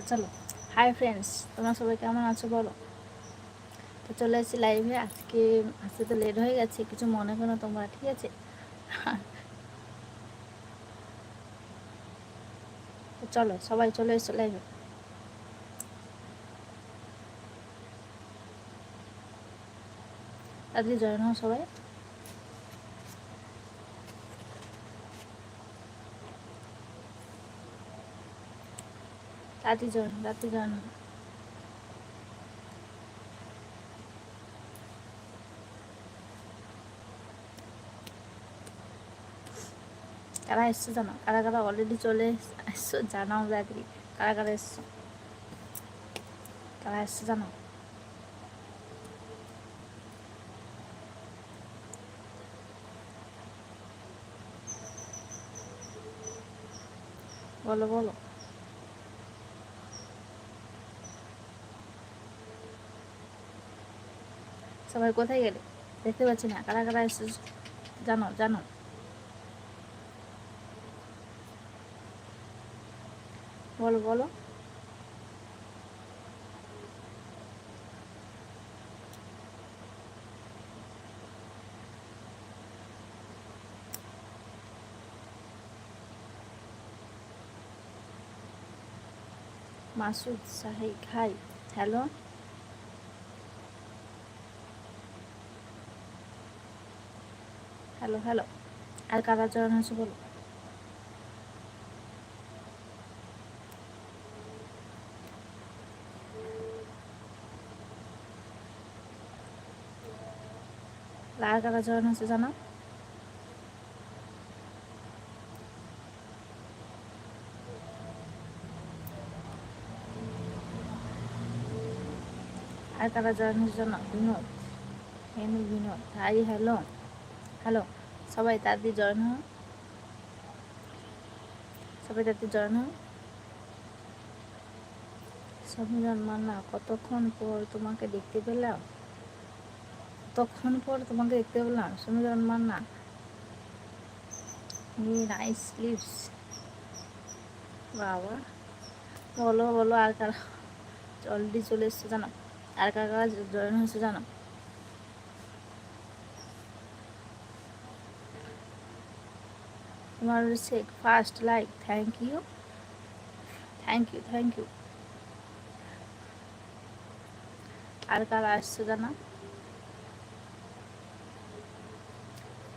তো চলো। Hi friends তোমরা সবাই কেমন আছো বলো? তো চলে এসেছি লাইভে আজকে আসতে তো লেট হয়ে গেছে, কিছু মনে করো তোমরা, ঠিক আছে? চলো, সবাই চলে এসছো লাইভে তাড়াতাড়ি জয়েন হও সবাই। রাতে জয়েন রাতে হও কারা এসছো জানো? কারা কারা অলরেডি চলে এসছো? জানাও তাড়াতাড়ি কারা কারা এসছো? কারা এসছো জানো? বলো বলো। সবাই কোথায় গেলে? দেখতে পাচ্ছি না। কারা কারা এসে জানো জানো। বলো বলো। মাসুদ সাহেব হাই হ্যালো হ্যালো হ্যালো। আর কারা জয়েন হয়েছে বলো। আর কারা জয়েন হয়েছে জানো আর কারা জয়েন হয়েছে জানো বিনোদ। হেনু বিনোদ। Hi, hello. হ্যালো, সবাই তাড়াতাড়ি জয়েন হও। সবাই তাড়াতাড়ি জয়েন হও। সমীরণ মান্না, কতক্ষণ পর তোমাকে দেখতে পেলাম? কতক্ষণ পর তোমাকে দেখতে পেলাম? সমীরণ মান্না নাইস লিপস বাবা, বলো বলো, আর কারা অলরেডি চলে এসছে জানো? আর কারা জয়েন হয়েছে জানো? তোমার Sheikh first like thank you thank you thank you আর কার আসছে জানা?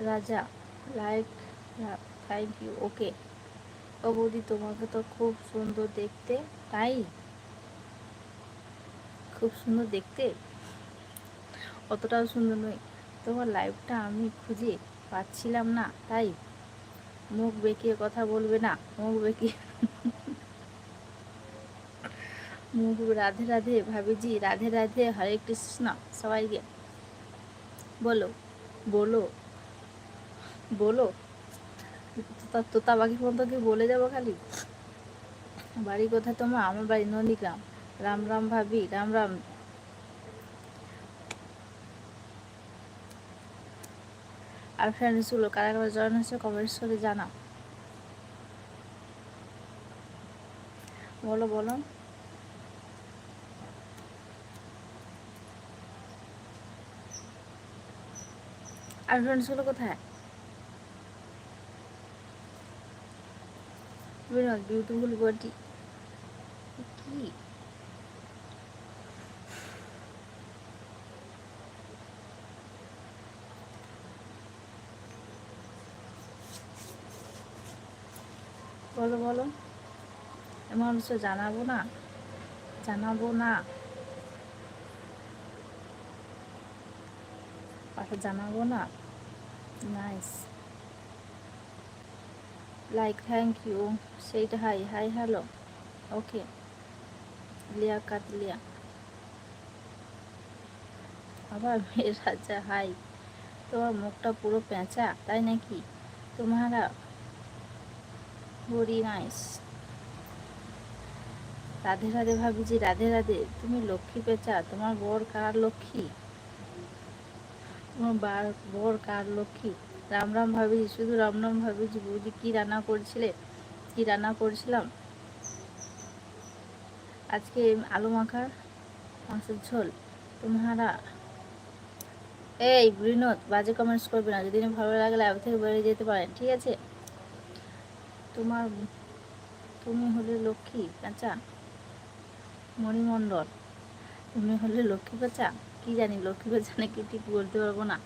Raja like thank you okay ও বৌদি, তোমাকে তো খুব সুন্দর দেখতে, তাই? খুব সুন্দর দেখতে? অতটাও সুন্দর নয়। তোমার লাইফটা আমি খুঁজে পাচ্ছিলাম না, তাই? মুখ বেঁকিয়ে কথা বলবে না, মুখ বেঁকিয়ে মুখ রাধে রাধে ভাবিজি, রাধে রাধে, হরে কৃষ্ণ সবাইকে। বলো বলো বলো তোতা পাখির পর্যন্ত কি বলে যাব খালি? বাড়ি কোথায় তোমার? আমার বাড়ি নন্দীগ্রাম। রাম রাম ভাবি, রাম রাম। আর ফ্রেন্ডসগুলো কারা কারা জয়েন হয়েছে কমেন্টস করে জানাও। বলো বলো। আর ফ্রেন্ডসগুলো কোথায়? বিনোদ বিউটিফুল বডি কি বলো বলো হচ্ছে জানাব না? জানাব না। পাশে জানাব না? নাইস। Like, thank you. সেইটা, হাই হাই, হ্যালো। ওকে। লিয়া কাতলিয়া আবার মেয়ের রাজা হাই। তোমার মুখটা পুরো পেঁচা তাই নাকি? তোমারা, ভেরি নাইস। রাধে রাধে ভাবিজি রাধে রাধে। তুমি লক্ষ্মী পেঁচা, তোমার বর কার লক্ষ্মী? তোমার বার, বর কার লক্ষ্মী? রাম রাম ভাবিজি শুধু রাম রাম ভাবিজি বৌদি কি রান্না করছিলে? কি রান্না করছিলাম? আজকে আলু মাখার মাংসের ঝোল। তোমারা এই বিনোদ, বাজে কমেন্টস করবে না। যদি ভালো লাগলে অ্যাপ থেকে বেরিয়ে যেতে পারেন, ঠিক আছে? তোমার, তুমি হলে লক্ষ্মী পেঁচা। মণিমণ্ডল তুমি হলে লক্ষ্মী পেঁচা? কি জানি, লক্ষ্মী পেঁচা নাকি ঠিক বলতে পারব না।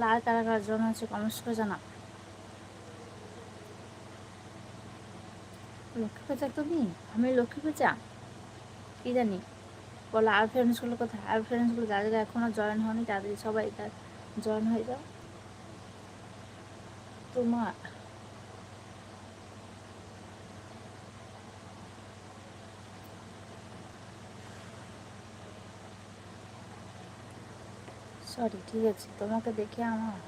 লাল কারা কার জন্য হচ্ছে কমেন্টস করে জানা লক্ষ্মী পেঁচা তুমি আমি লক্ষ্মী পেঁচা কি জানি? বলো, আর ফ্রেন্ডসগুলো কোথায় আর ফ্রেন্ডসগুলো যারা যারা এখনও জয়েন হয়নি, তাদের সবাই তার জয়েন হয়ে যাও। তোমার সরি ঠিক আছে, তোমাকে দেখে আমার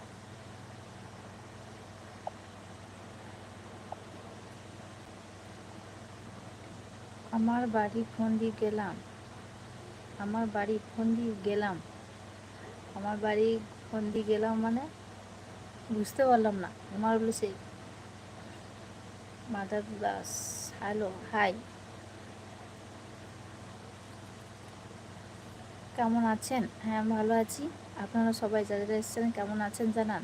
আমার বাড়ি ফোন দিয়ে গেলাম। আমার বাড়ি ফোন দিয়ে গেলাম। আমার বাড়ি ফোন দিয়ে গেলাম মানে বুঝতে পারলাম না। আমার বলে সেই মাদার দাস হ্যালো হাই কেমন আছেন? হ্যাঁ ভালো আছি। আপনারা সবাই যারা এসেছেন, কেমন আছেন জানান।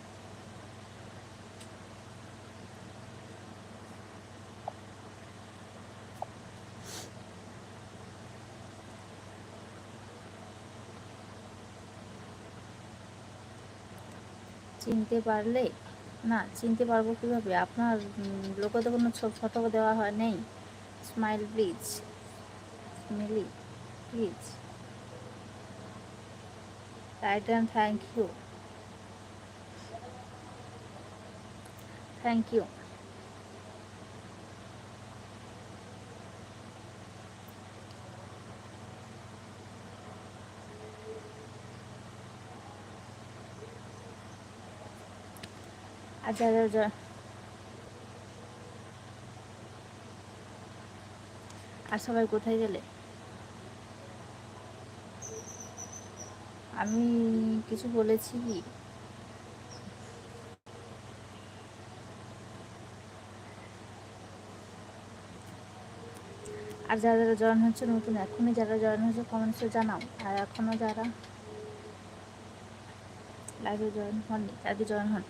চিনতে পারলে, না, চিনতে পারব কীভাবে? আপনার লোকতে কোনো ফটো দেওয়া হয় নেই। Smile please Mili please Titan thank you thank you আচ্ছা আচ্ছা আর সবাই কোথায় গেলে? আমি কিছু বলেছি কি? আর যারা যারা জয়েন হচ্ছে নতুন, এখনই যারা জয়েন হচ্ছে কমেন্টসে জানাও। আর এখনও যারা লাইভে জয়েন হননি তাদের জয়েন হন।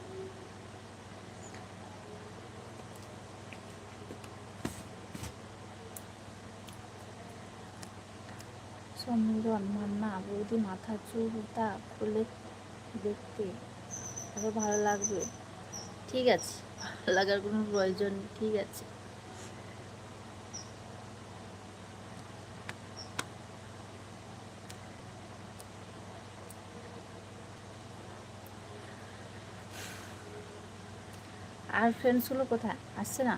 সমীরণ মান্না, বৌদি মাথা চুলটা খুলে দেখতে। আরও ভালো লাগবে। ঠিক আছে, ভালো লাগার কোনো প্রয়োজন ঠিক আছে। আর ফ্রেন্ডসগুলো কোথায়? আসছে না?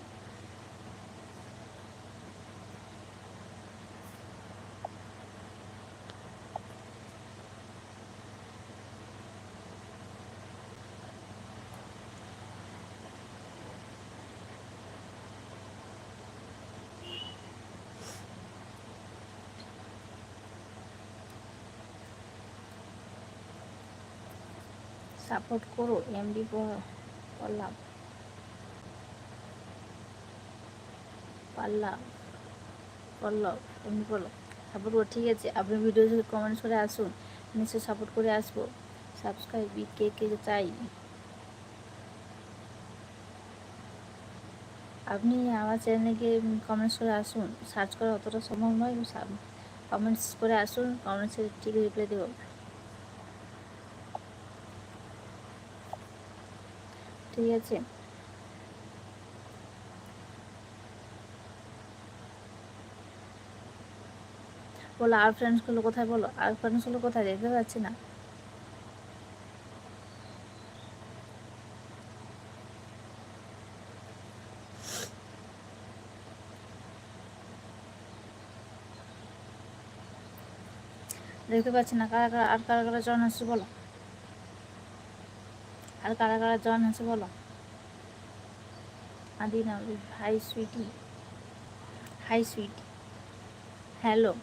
সাপোর্ট করো এমডি পড়লাম পারলাম পল্লব এমনি বলো, সাপোর্ট করো, ঠিক আছে। আপনি ভিডিও কমেন্টস করে আসুন, নিশ্চয়ই সাপোর্ট করে আসব। সাবস্ক্রাইব কে কে চাই। আপনি আমার চ্যানেলে গিয়ে কমেন্টস করে আসুন। সার্চ করা অতটা সম্ভব নয়। কমেন্টস করে আসুন। কমেন্টসের ঠিক রিপ্লাই দেবো। ঠিক আছে বলো, আর ফ্রেন্ডসগুলো কোথায় বলো? আর ফ্রেন্ডসগুলো কোথায়? দেখতে পাচ্ছি না। দেখতে পাচ্ছি না। কারা কারা আর কারা কারা জন হচ্ছে বলো? আর কারা কারা জয়েন হয়েছে বলো? Adina hi sweetie. Hi sweetie. Hello.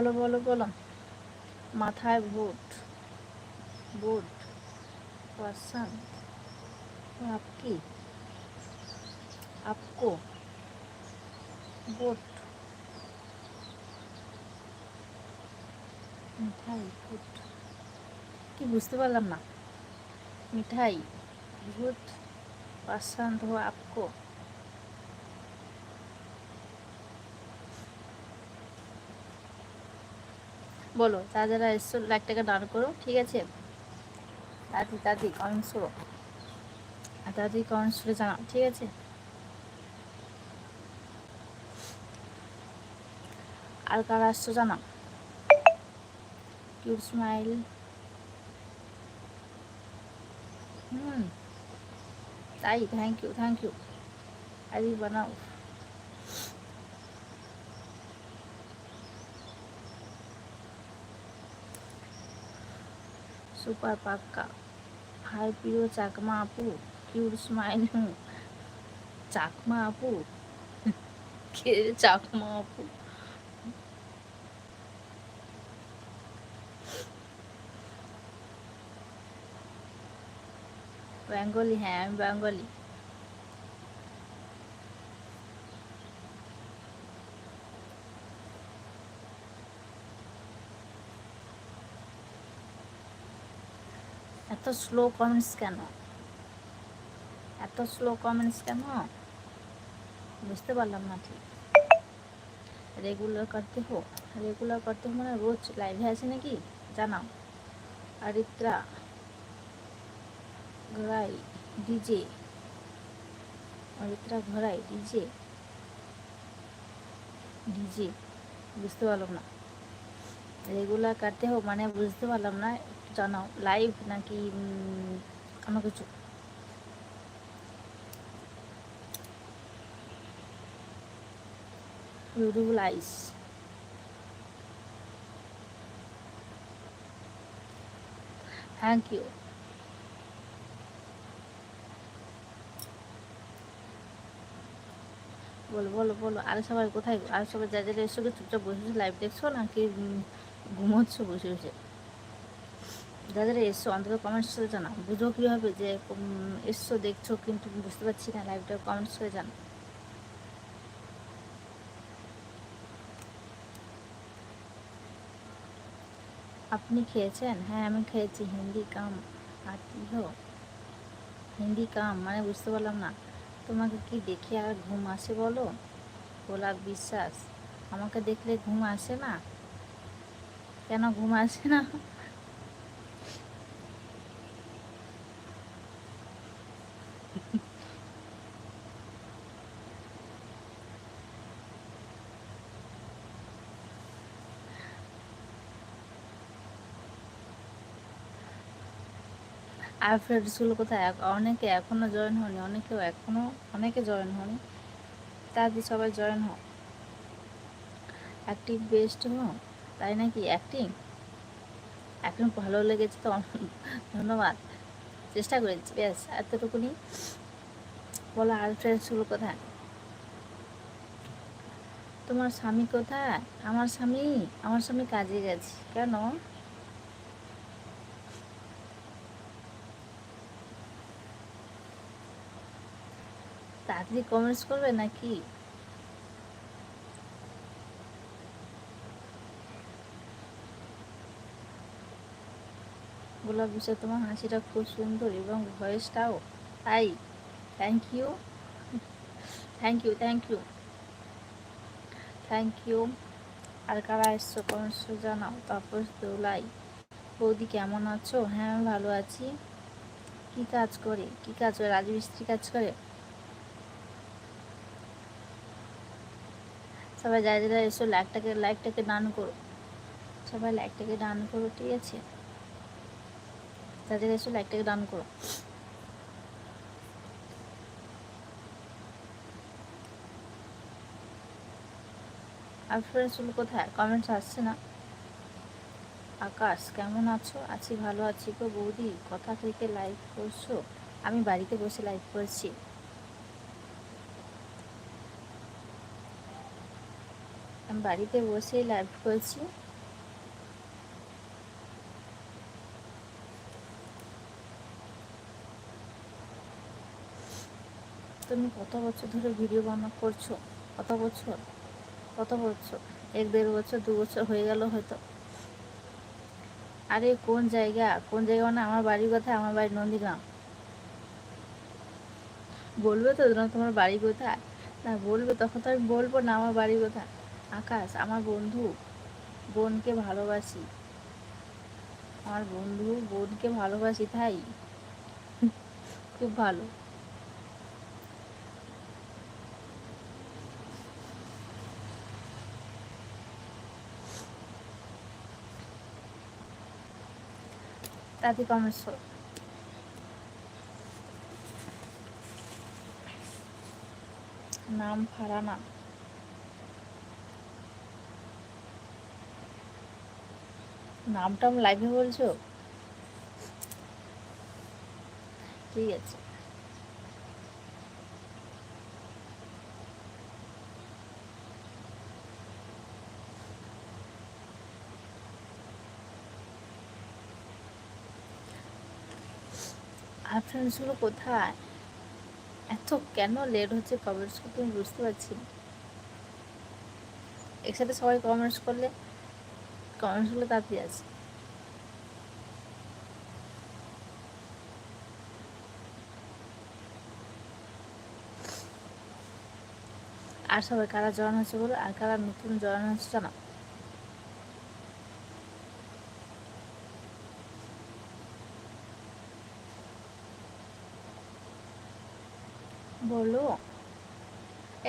বলো বলো বলো। মাথায় বুট। বুট। পার্সন। আপকি আপকো। বুট। মিঠাই, বুট। কি বুঝতে পারলাম না। মিঠাই ভূত পার্সন ধো আপকো। বলো, যা যারা এসছো, লাখ টাকা দান করো, ঠিক আছে? তাড়াতাড়ি তাড়াতাড়ি কমেন্টস করো। আর তাড়াতাড়ি কমেন্টস করে জানাও, ঠিক আছে? আর কারা আসছো জানাও। কিউট স্মাইল হুম। তাই থ্যাংক ইউ থ্যাংক ইউ আরে বানাও। সুপার পাক্কা হাই প্রিয় চাকমা আপু কিউট স্মাইল চাকমা আপু কে চাকমা আপু বেঙ্গলি হ্যাঁ আমি বেঙ্গলি এত স্লো কমেন্টস কেন? এত স্লো কমেন্টস কেন? বুঝতে পারলাম না ঠিক। রেগুলার করতে হো রেগুলার করতে হো মানে রোজ লাইভে আছে নাকি? জানাও। Aritra Gharai DJ Aritra Gharai DJ DJ বুঝতে পারলাম না। রেগুলার কাটতে হোক মানে বুঝতে পারলাম না জানাও লাইভ নাকি অন্য কিছু? থ্যাংক ইউ বলো বলো বলো, আর সবাই কোথায় আর সবাই যা যা এসে চুপচাপ বসে লাইভ দেখছ নাকি ঘুমোচ্ছ বসে বসে? যাদের এসছো অন্তত কমেন্টস করে জানা বুঝো কী হবে যে এসছো দেখছ, কিন্তু বুঝতে পারছি না লাইভটা কমেন্টস করে জানা আপনি খেয়েছেন? হ্যাঁ আমি খেয়েছি। হিন্দি কাম, আর কি হিন্দি কাম মানে বুঝতে পারলাম না। তোমাকে কি দেখে আর ঘুম আসে বলো? গোলাপ বিশ্বাস, আমাকে দেখলে ঘুম আসে না? কেন ঘুম আসে না? আর ফ্রেন্ডসগুলো কোথায় অনেকে এখনও জয়েন হয়নি, অনেকেও এখনও অনেকে জয়েন হয়নি। তাদের সবাই জয়েন হোক অ্যাক্টিভ বেস্ট হো তাই নাকি অ্যাক্টিং অ্যাক্টিং ভালো লেগেছে তো? ধন্যবাদ। চেষ্টা করেছি, ব্যাস, এতটুকুনি। বলো আর ফ্রেন্ডসগুলো কোথায় তোমার স্বামী কোথায়? আমার স্বামী আমার স্বামী কাজে গেছে। কেন? তাড়াতাড়ি কমেন্টস করবে নাকি? গোলাপ বিষয়, তোমার হাসিটা খুব সুন্দর এবং ভয়েসটাও। তাই thank you thank you thank you thank you আর কারা এসছো কমেন্টস জানাও। তারপর দোলাই, বৌদি কেমন আছো? হ্যাঁ ভালো আছি। কি কাজ করে? কি কাজ করে? রাজমিস্ত্রি কাজ করে? সবাই যারা যারা এসো, লাইকটাকে লাইকটাকে ডান করো। সবাই লাইকটাকে ডান করো, ঠিক আছে? যাদের এসো, লাইকটাকে ডান করো। আর ফ্রেন্ডস কোথায়? কমেন্টস আসছে না। আকাশ, কেমন আছো? আছি ভালো আছি গো বৌদি। কথা থেকে লাইভ করছ? আমি বাড়িতে বসে লাইভ করছি। আমি বাড়িতে বসেই লাইভ করছি। তুমি কত বছর ধরে ভিডিও বানা করছ? কত বছর? কত বছর? এক দেড় বছর, দু বছর হয়ে গেল হয়তো। আরে কোন জায়গা? কোন জায়গা মানে আমার বাড়ি কোথায়? আমার বাড়ি নন্দীগ্রাম। বলবে তো তোমার বাড়ি কোথায়? না, বলবে, তখন তো আমি বলব না আমার বাড়ি কোথায়। আকাশ, আমার বন্ধু, বোনকে ভালোবাসি। আমার বন্ধু, বোনকে ভালোবাসি, তাই? খুব ভালো। তাতে করো নাম ফারানা। নামটা লাইভে বলছো? ঠিক আছে। আর কোথায়? এত কেন লেট হচ্ছে কমেন্টস করতে আমি বুঝতে পারছি না। একসাথে সবাই কমেন্টস করলে কমেন্টসগুলো তাড়াতাড়ি আছে আর সবাই কারা জয়েন হচ্ছে বলো, আর কারা নতুন জয়েন হচ্ছে জানা? বলো।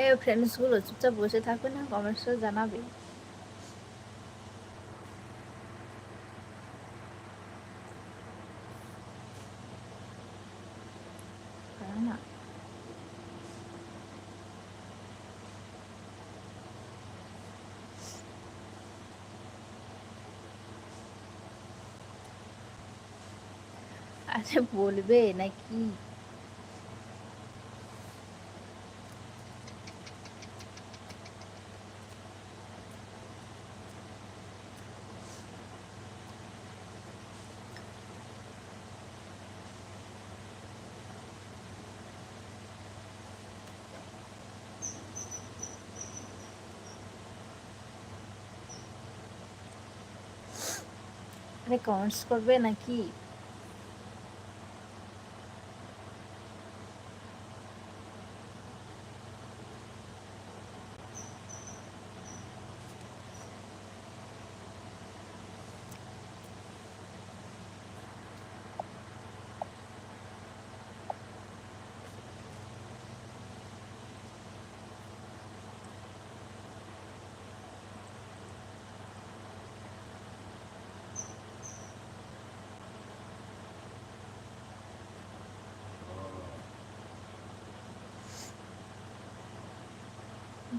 এ ফ্রেন্ডসগুলো চুপচাপ বসে থাকবে না কমেন্টসে জানাবে না আরে বলবে নাকি আরে কমেন্টস করবে নাকি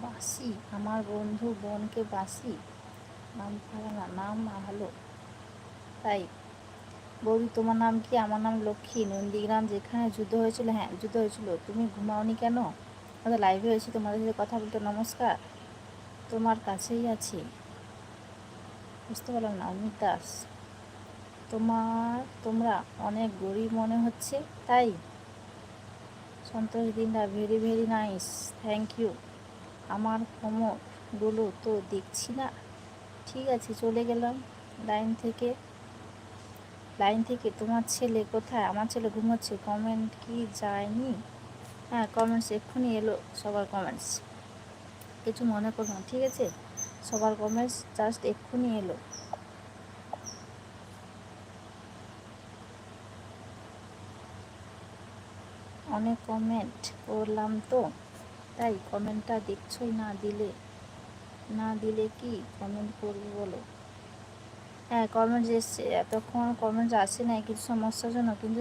বাসি, আমার বন্ধু বোনকে বাসি। নাম না, নাম ভালো তাই বৌদি, তোমার নাম কি? আমার নাম লক্ষ্মী। নন্দীগ্রাম, যেখানে যুদ্ধ হয়েছিল হ্যাঁ যুদ্ধ হয়েছিল। তুমি ঘুমাওনি কেন? আমাদের লাইভে হয়েছে, তোমাদের সাথে কথা বলতে নমস্কার। তোমার কাছেই আছি। বুঝতে পারলাম না, অমিত দাস। তোমার, তোমরা অনেক গরিব মনে হচ্ছে, তাই? সন্তোষ দিনটা very very nice thank you আমার কোমরগুলো তো দেখছি না। ঠিক আছে, চলে গেলাম লাইন থেকে। লাইন থেকে তোমার ছেলে কোথায়? আমার ছেলে ঘুমোচ্ছে। কমেন্ট কি যায়নি? হ্যাঁ কমেন্টস এক্ষুনি এলো, সবার কমেন্টস কিছু মনে করো না, ঠিক আছে? সবার কমেন্টস জাস্ট এক্ষুনি এলো। অনেক কমেন্ট করলাম তো। তাই কমেন্টটা দেখছই না দিলে। না দিলে কি কমেন্ট করব বলো? হ্যাঁ কমেন্টস এসছে। এতক্ষণ কমেন্টস আসে নাই কিছু সমস্যার জন্য, কিন্তু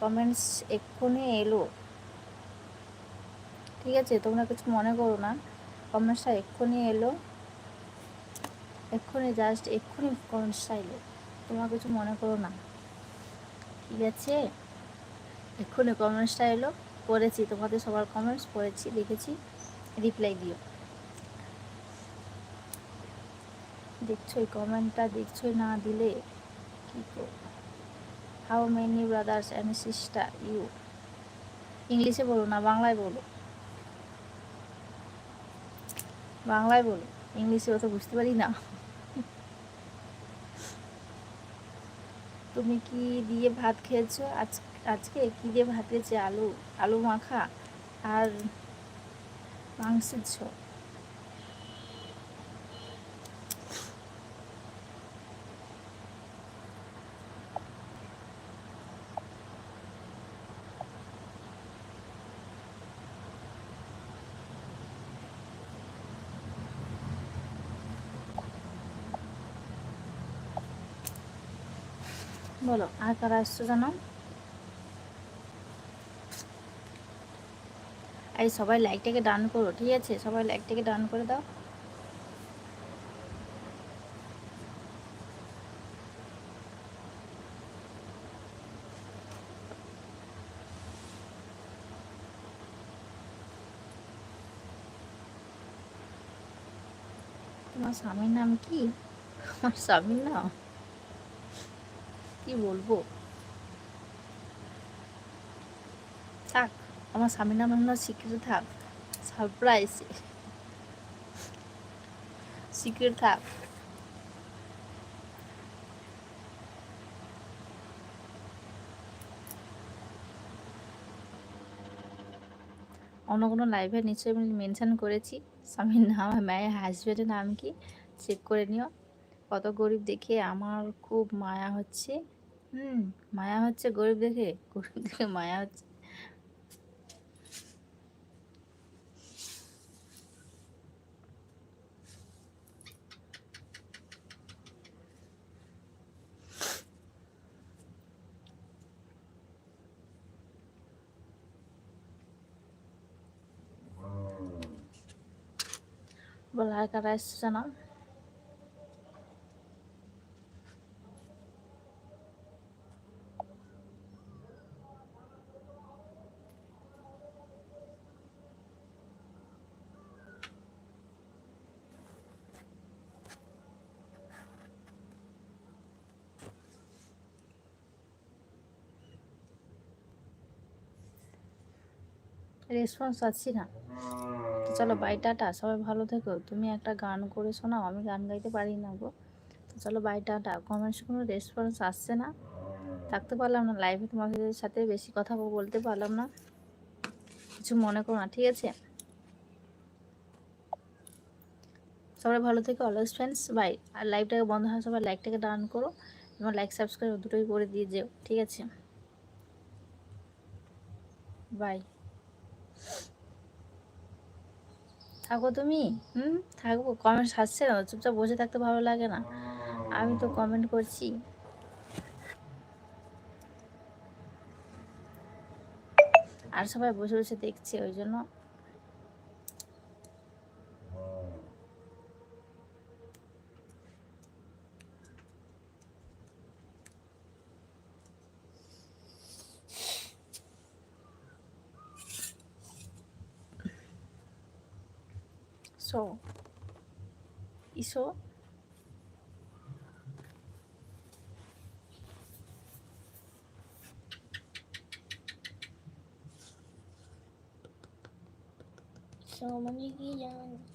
কমেন্টস এক্ষুনি এলো। ঠিক আছে, তোমরা কিছু মনে করো না। কমেন্টসটা এক্ষুনি এলো। এক্ষুনি জাস্ট এক্ষুনি কমেন্টসটা এলো। তোমরা কিছু মনে করো না। ঠিক আছে? এক্ষুনি কমেন্টসটা এলো। পড়েছি তোমাদের সবার কমেন্টস পড়েছি, দেখেছি রিপ্লাই দিও। দেখছোই কমেন্টটা দেখছোই না দিলে কী করব? How many brothers and sister you ইংলিশে বলো না, বাংলায় বলো। বাংলায় বলো, ইংলিশে অত বুঝতে পারি না। তুমি কি দিয়ে ভাত খেয়েছো আজ আজকে কি দিয়ে ভাত খেয়েছে আলু আলু মাখা আর মাংসের ঝোল। বলো, আর কারা আসছো জানো? এই সবাই লাইকটাকে ডান করো, ঠিক আছে? সবাই লাইকটাকে ডান করে দাও। তোমার স্বামীর নাম কি? আমার স্বামীর নাম? কি বলব থাক আমার স্বামীর নাম হলো সিক্রেট থাক। সারপ্রাইজ। সিক্রেট থাক। অন্য কোনো লাইভে নিশ্চয়ই আমি মেনশান করেছি। স্বামীর নাম, মায়ের হাজব্যান্ডের নাম কি? চেক করে নিও। কত গরিব দেখে আমার খুব মায়া হচ্ছে। হুম, মায়া হচ্ছে গরিব দেখে গরিব দেখে মায়া হচ্ছে। বলা কারা এসছে না রেসপন্স পাচ্ছি না তো চলো বাই টাটা, সবাই ভালো থেকো। তুমি একটা গান করে শোনাও আমি গান গাইতে পারি না গো। তো চলো বাই টাটা। কমেন্টস কোনো রেসপন্স আসছে না। থাকতে পারলাম না লাইভে তোমাদের সাথে বেশি কথা বলতে পারলাম না। কিছু মনে করো না, ঠিক আছে? সবাই ভালো থেকো অলওয়েজ ফ্রেন্ডস বাই আর লাইভটাকে বন্ধ হয় সবাই লাইকটাকে ডান করো এবং লাইক সাবস্ক্রাইব দুটোই করে দিয়ে যেও, ঠিক আছে? বাই থাকো তুমি? হুম? থাকব। কমেন্ট আসছে না, চুপচাপ বসে থাকতে ভালো লাগে না। আমি তো কমেন্ট করছি। আর সবাই বসে বসে দেখছে, ওই জন্য। iso. Iso? So, manigil yan.